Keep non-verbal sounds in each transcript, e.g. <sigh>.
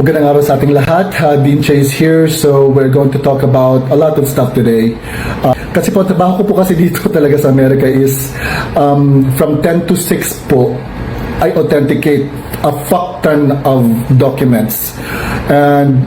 Magandang araw sa ating lahat. Uh, Dean is here, so we're going to talk about a lot of stuff today. Uh, kasi po, trabaho ko po kasi dito <laughs> talaga sa Amerika is um, from 10 to 6 po, I authenticate a fuck ton of documents. And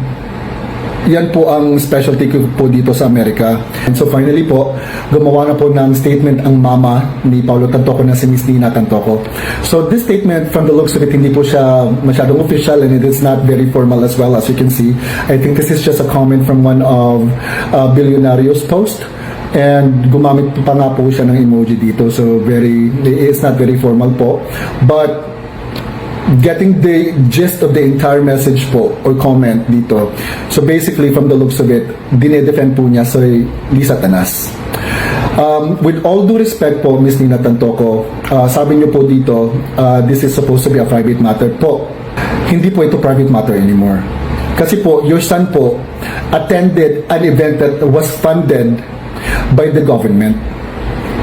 yan po ang specialty ko po dito sa Amerika. And so finally po, gumawa na po ng statement ang mama ni Paulo Tantoco na si Miss Nina Tantoco. So this statement, from the looks of it, hindi po siya masyadong official and it is not very formal as well as you can see. I think this is just a comment from one of uh, Billionario's post. And gumamit pa nga po siya ng emoji dito. So very, it's not very formal po. But getting the gist of the entire message po or comment dito. So basically, from the looks of it, dinedefend po niya si Lisa Tanas. Um, with all due respect po, Miss Nina Tantoco, uh, sabi niyo po dito, uh, this is supposed to be a private matter po. Hindi po ito private matter anymore. Kasi po, your son po attended an event that was funded by the government.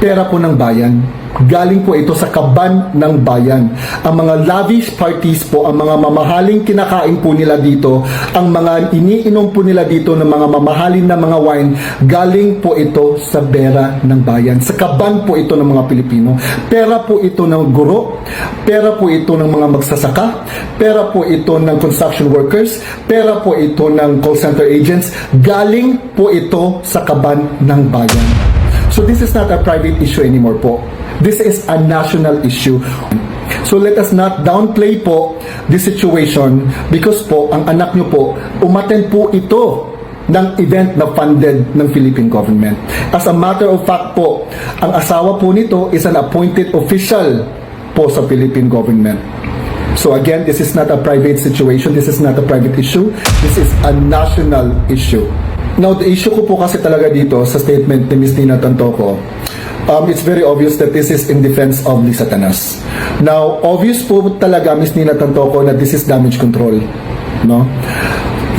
Pera po ng bayan galing po ito sa kaban ng bayan. Ang mga lavish parties po, ang mga mamahaling kinakain po nila dito, ang mga iniinom po nila dito ng mga mamahalin na mga wine, galing po ito sa bera ng bayan. Sa kaban po ito ng mga Pilipino. Pera po ito ng guro, pera po ito ng mga magsasaka, pera po ito ng construction workers, pera po ito ng call center agents, galing po ito sa kaban ng bayan. So this is not a private issue anymore po. This is a national issue. So let us not downplay po this situation because po ang anak nyo po umattend po ito ng event na funded ng Philippine government. As a matter of fact po, ang asawa po nito is an appointed official po sa Philippine government. So again, this is not a private situation. This is not a private issue. This is a national issue. Now, the issue ko po kasi talaga dito sa statement ni Ms. Nina Tantoco, um, it's very obvious that this is in defense of Lisa Tanas. Now, obvious po talaga, Ms. Nina Tantoco, na this is damage control. No?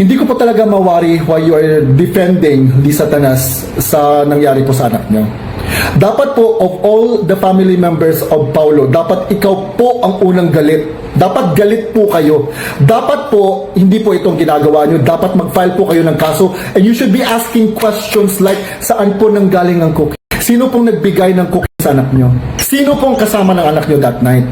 Hindi ko po talaga mawari why you are defending Lisa Tanas sa nangyari po sa anak niyo. Dapat po, of all the family members of Paulo, dapat ikaw po ang unang galit. Dapat galit po kayo. Dapat po, hindi po itong ginagawa nyo. Dapat mag-file po kayo ng kaso. And you should be asking questions like, saan po nanggaling ang cookie? Sino pong nagbigay ng cookie sa anak nyo? Sino pong kasama ng anak nyo that night?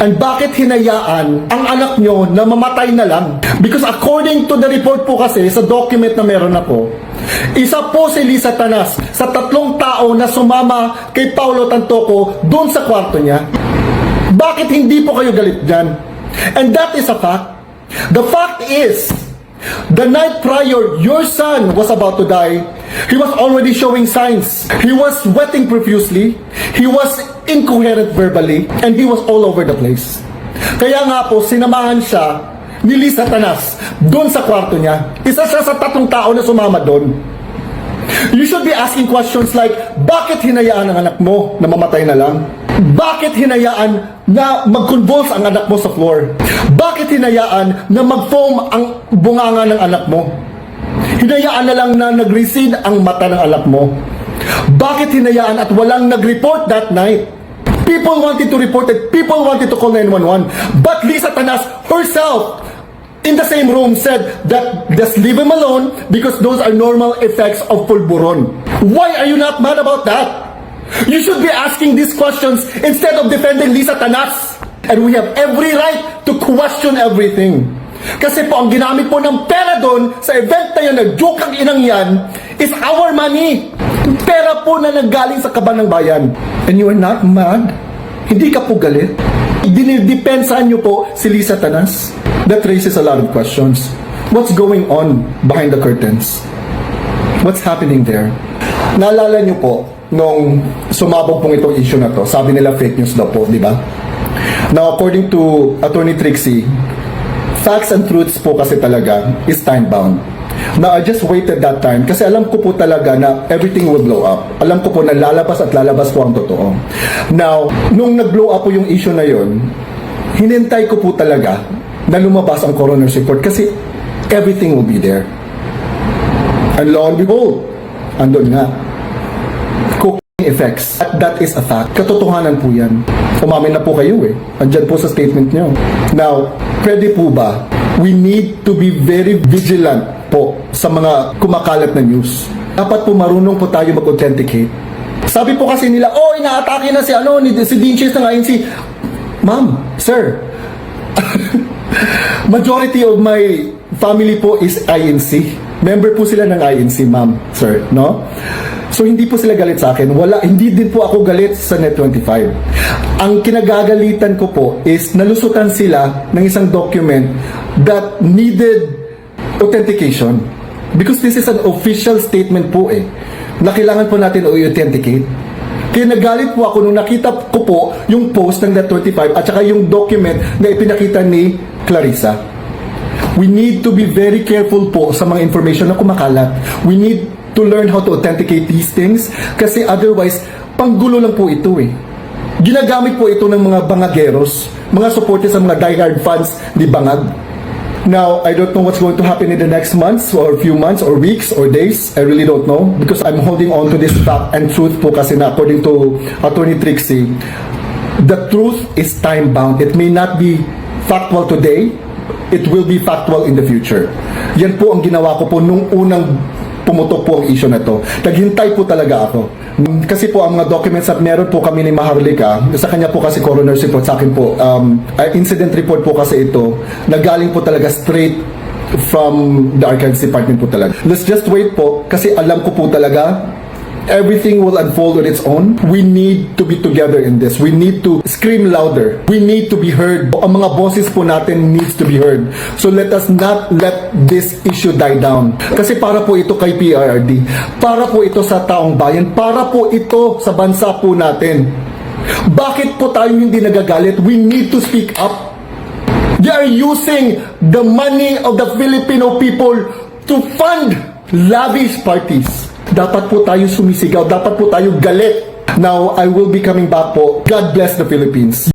And bakit hinayaan ang anak nyo na mamatay na lang? Because according to the report po kasi, sa document na meron ako, isa po si Lisa Tanas sa tatlong tao na sumama kay Paulo Tantoco doon sa kwarto niya. Bakit hindi po kayo galit dyan? And that is a fact. The fact is, the night prior, your son was about to die. He was already showing signs. He was sweating profusely. He was incoherent verbally. And he was all over the place. Kaya nga po, sinamahan siya ni Lisa Tanas doon sa kwarto niya. Isa siya sa tatlong tao na sumama doon. You should be asking questions like, bakit hinayaan ang anak mo na mamatay na lang? Bakit hinayaan na mag-convulse ang anak mo sa floor? Bakit hinayaan na mag-foam ang bunganga ng anak mo? Hinayaan na lang na nag-recede ang mata ng anak mo? Bakit hinayaan at walang nag-report that night? People wanted to report it. People wanted to call 911. But Lisa Tanas herself in the same room said that just leave him alone because those are normal effects of pulburon. Why are you not mad about that? You should be asking these questions instead of defending Lisa Tanas. And we have every right to question everything. Kasi po, ang ginamit po ng pera doon sa event na yun, na joke ang inang yan, is our money. Pera po na nanggaling sa kaban ng bayan. And you are not mad? Hindi ka po galit? Dinidepensahan niyo po si Lisa Tanas? That raises a lot of questions. What's going on behind the curtains? What's happening there? Naalala niyo po, nung sumabog pong itong issue na to, sabi nila fake news daw po, di ba? Now, according to Attorney Trixie, facts and truths po kasi talaga is time-bound. Now, I just waited that time kasi alam ko po talaga na everything will blow up. Alam ko po na lalabas at lalabas po ang totoo. Now, nung nag-blow up po yung issue na yon, hinintay ko po talaga na lumabas ang coroner's report kasi everything will be there. And lo and behold, andun nga. Cook effects. At that is a fact. Katotohanan po yan. Umamin na po kayo eh. Andyan po sa statement nyo. Now, pwede po ba? We need to be very vigilant po sa mga kumakalat na news. Dapat po marunong po tayo mag-authenticate. Sabi po kasi nila, oh, inaatake na si ano, ni, si Dean Chase ng INC. Ma'am, sir, <laughs> majority of my family po is INC. Member po sila ng INC, ma'am, sir, no? So hindi po sila galit sa akin. Wala, hindi din po ako galit sa Net25. Ang kinagagalitan ko po is nalusutan sila ng isang document that needed authentication. Because this is an official statement po eh. Na kailangan po natin i-authenticate. Kaya nagalit po ako nung nakita ko po yung post ng Net25 at saka yung document na ipinakita ni Clarissa. We need to be very careful po sa mga information na kumakalat. We need to learn how to authenticate these things kasi otherwise, panggulo lang po ito eh. Ginagamit po ito ng mga bangageros, mga supporters sa mga diehard fans ni Bangag. Now, I don't know what's going to happen in the next months or few months or weeks or days. I really don't know because I'm holding on to this fact and truth po kasi na according to Attorney Trixie, the truth is time bound. It may not be factual today, it will be factual in the future. Yan po ang ginawa ko po nung unang pumutok po ang issue na to. Naghintay po talaga ako. Kasi po ang mga documents at meron po kami ni Maharlika, sa kanya po kasi coroner's report, sa akin po, um, incident report po kasi ito, nagaling po talaga straight from the archives department po talaga. Let's just wait po, kasi alam ko po talaga, everything will unfold on its own. We need to be together in this. We need to scream louder. We need to be heard. Ang mga bosses po natin needs to be heard. So let us not let this issue die down. Kasi para po ito kay PRRD. Para po ito sa taong bayan. Para po ito sa bansa po natin. Bakit po tayo hindi nagagalit? We need to speak up. They are using the money of the Filipino people to fund lavish parties. Dapat po tayo sumisigaw, dapat po tayo galit. Now, I will be coming back po. God bless the Philippines.